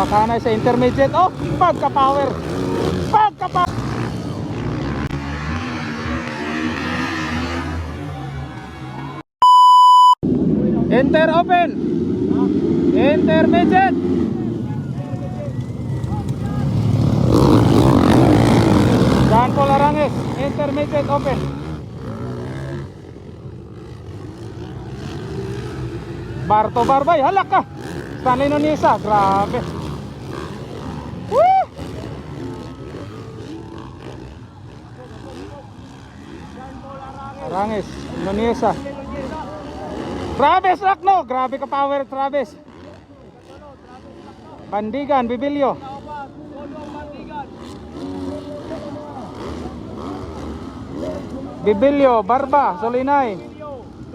Makanay sa intermediate. Oh, pagka-power. Pagka-power. Enter open. Intermediate. John Paul Aranges. Intermediate open. Barto Barbay, halak ka. Stanley Nonisa, grabe. Arangis, Nonisa. Travis Lakno, grabe ka power Travis. Pandigan, Bibilyo. Bibilyo, Barba, Solinay.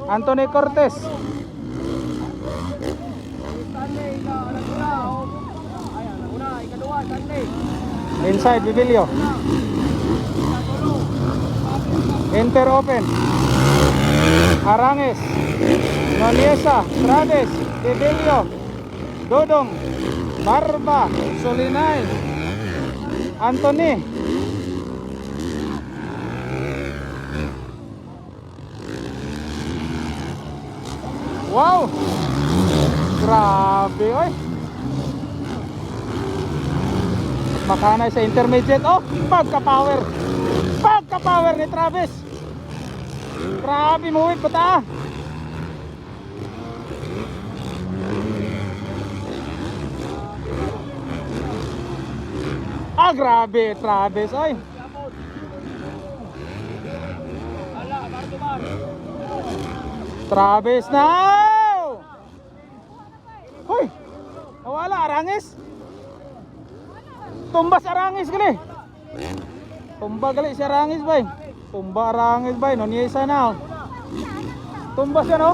Anthony Cortez. Inside, Bibilyo. Enter open. Aranges. Noniesa. Travis. Bibilyo. Dodong. Barba. Solinay. Anthony. Wow! Grabe, oy. Makanay sa intermediate. Oh, pagka-power. Pagka-power ni Travis. Grabe mo, wait, bata. Ah, grabe, Travis, oy. Travis now! Hoy! Nawala, arangis! Tumba sa arangis gali! Tumba gali si arangis bay! Tumba arangis bay, no niya isa na oh. Tumba siya no?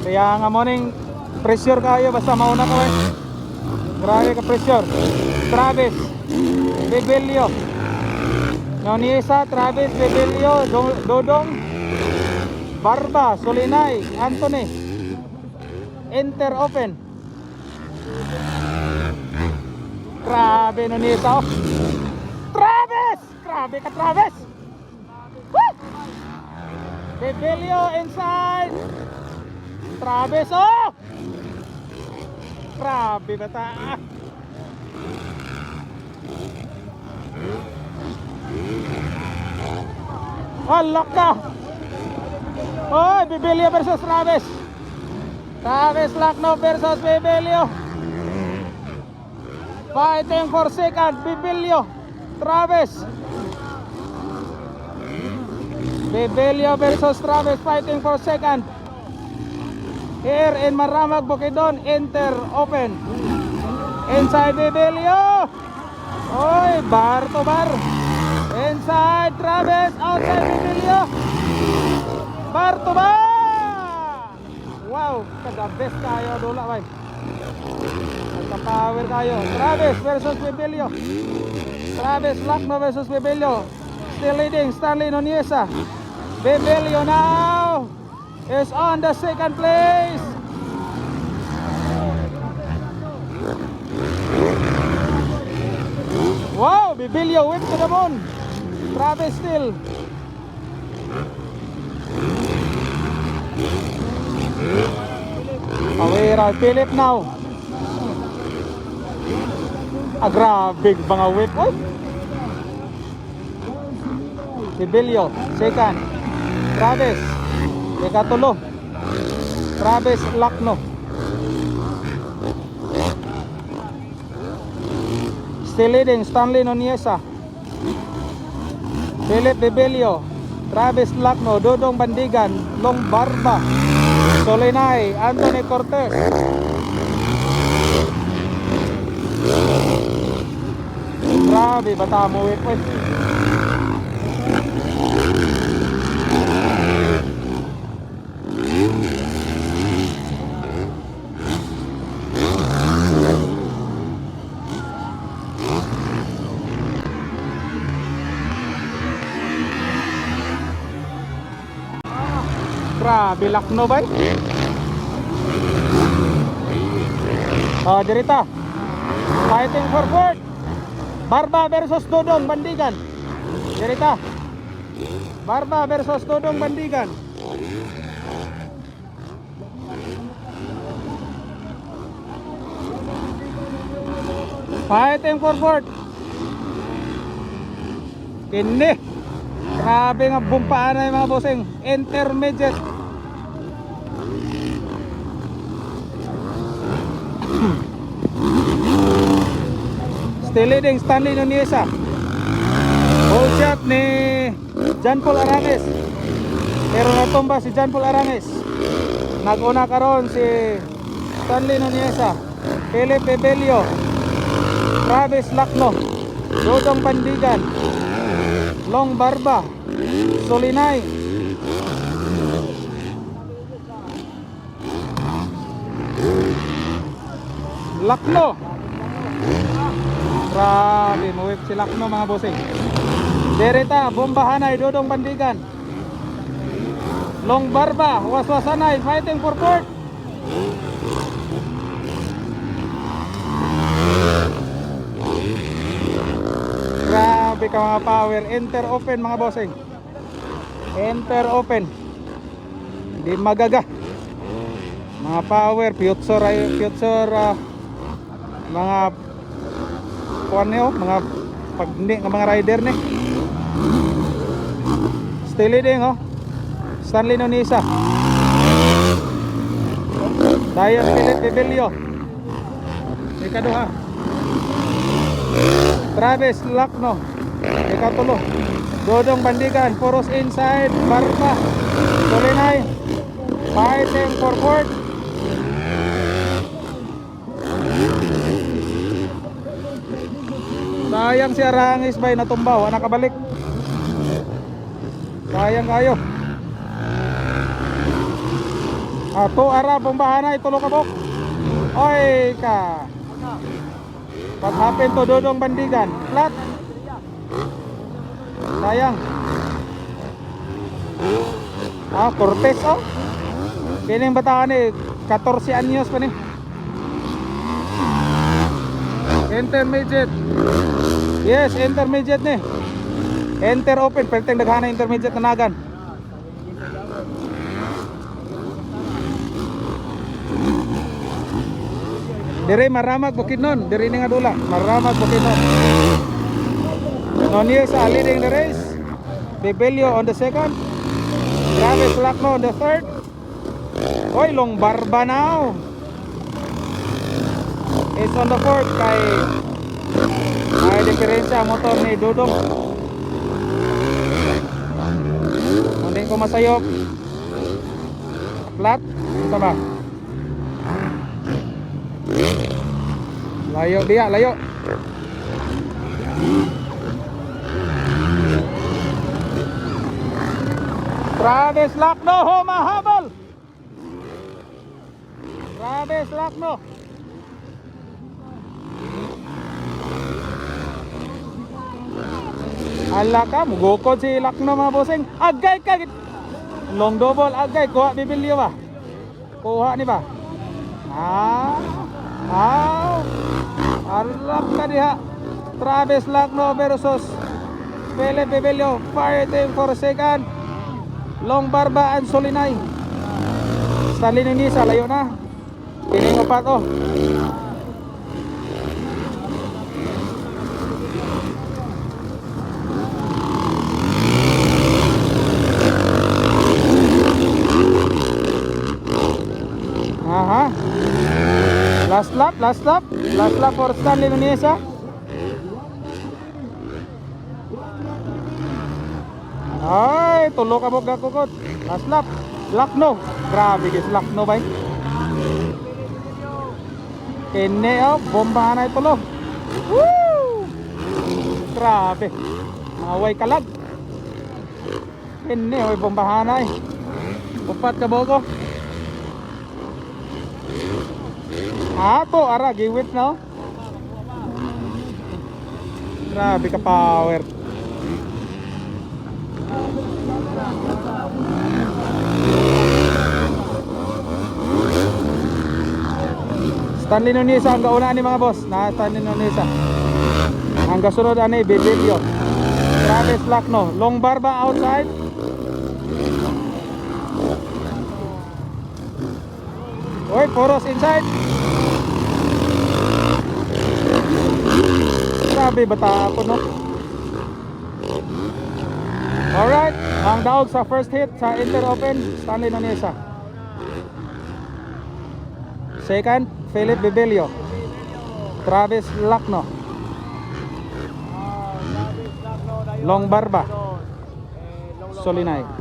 Kaya nga mo ning pressure kayo basta mauna ka bay. Grabe ka pressure. Travis, Bebelio. No niya isa, Travis, Bebelio, Do- Dodong, Barba, Solinay, Anthony. Enter open. Grabe no nito. Travis! Grabe ka Travis! Bebelio inside. Travis oh! Grabe bata. Halak ka! Hoy, Bibilio versus Travis. Travis Lacno versus Bibilio. Fighting for second, Bibilio. Travis. Bibilio versus Travis fighting for second. Here in Maramag, Bukidnon, enter open. Inside Bibilio. Oy, bar to bar. Inside Travis, outside Bibilio. Bar to bar! Wow, kada best kayo dula bay. Nagka-power kayo. Travis versus Bebelio. Travis Lacno versus Bebelio. Still leading Stanley Noniesa. Bebelio now is on the second place. Wow, Bebelio whip to the moon. Travis still. Awera, Philip now. Ah, grabe mga whip. Oy. Sibilio, second. Travis, ikatulo. Travis Lacno. Still leading, Stanley Noniesa. Philip Bebelio. Travis Lacno, Dodong Bandigan, Long Barba. Solinay, Anthony Cortez. Grabe, bata mo eh. Uy. Grabe, lakno ba? Oh, dirita. Fighting for fourth. Barba versus Dodong Bandigan. Dirita. Barba versus Dodong Bandigan. Fighting for fourth. Kini. Grabe nga bumpaan na yung mga bossing. Intermediate. Still leading Stanley Nuneza. Hold shot ni John Paul Aranges. Pero natumba si John Paul Aranges. Naguna karon si Stanley Nuneza. Philip Bebelio. Travis Lacno. Dodong Pandigan. Long Barba. Solinay. Lacno. Grabe, muwip si Lacno mga bossing. Dereta, bombahanay, dodong bandigan. Long barba, waswasanay, fighting for court. Grabe ka mga power. Enter open mga bossing. Enter open. Hindi magaga. Mga power, future, future, ah, mga kuan niyo, mga pagni ng mga rider ni. Still leading oh. Stanley Nonisa. Dayan Philip Bebelio. Ikaduha. Travis Lacno. Ikatulo. Dodong Bandigan. Puros inside. Barba. Solinay. Fighting for court. Sayang si Arangis bay natumbaw, nakabalik. Sayang kayo. Ato ara bombahan na itulo kabok. Oy ka. What happened to Dodong Bandigan? Flat. Sayang. Ah, Cortez oh. Kining bata ni 14 anyos pa ni. Intermediate. Yes, intermediate ni. Enter open, perteng daghana intermediate na nagan. Dire maramag Bukidnon, dire ni nga dula, maramag Bukidnon. Noniel sa leading the race. Bebelio on the second. Travis Lacno on the third. Oy, long barba now. It's on the fourth kay ay diferensya motor ni Dudong. Hindi ko masayop. Flat. Ito ba? Layo dia, layo. Travis Lacno humahabol. Travis Lacno. Ala ka, mugukod si Lacno mga bossing. Agay ka. Long double, agay. Kuha bibilyo ba? Kuha ni ba? Ah. Ah. Arlap ka diha. Travis Lacno versus Pele Bebelio. Fighting for second. Long Barba and Solinay. Stanley Nunisa, layo na. Piling upat oh. Last lap, last lap. Last lap for Stanley Nunesa. Ay, tulo ka mo gakukot. Last lap. Lakno. Grabe guys, Lakno ba? Kene oh, bombahan na itulo. Woo! Grabe. Away kalag. Kene oh, bombahan eh. Upat ka bogo. Ato, ara, giwit no? Grabe ka power. Stanley Nunisa ang gauna ni mga boss. Na Stanley Nunisa. Ang kasunod ani Bibilio. Travis Lacno. Long Barba outside. Oy, Poros inside. Grabe bata ako no. Alright, ang daog sa first hit sa Inter Open, Stanley Nunesa. Second, Philip Bibilio. Travis Lacno. Long Barba. Solinay.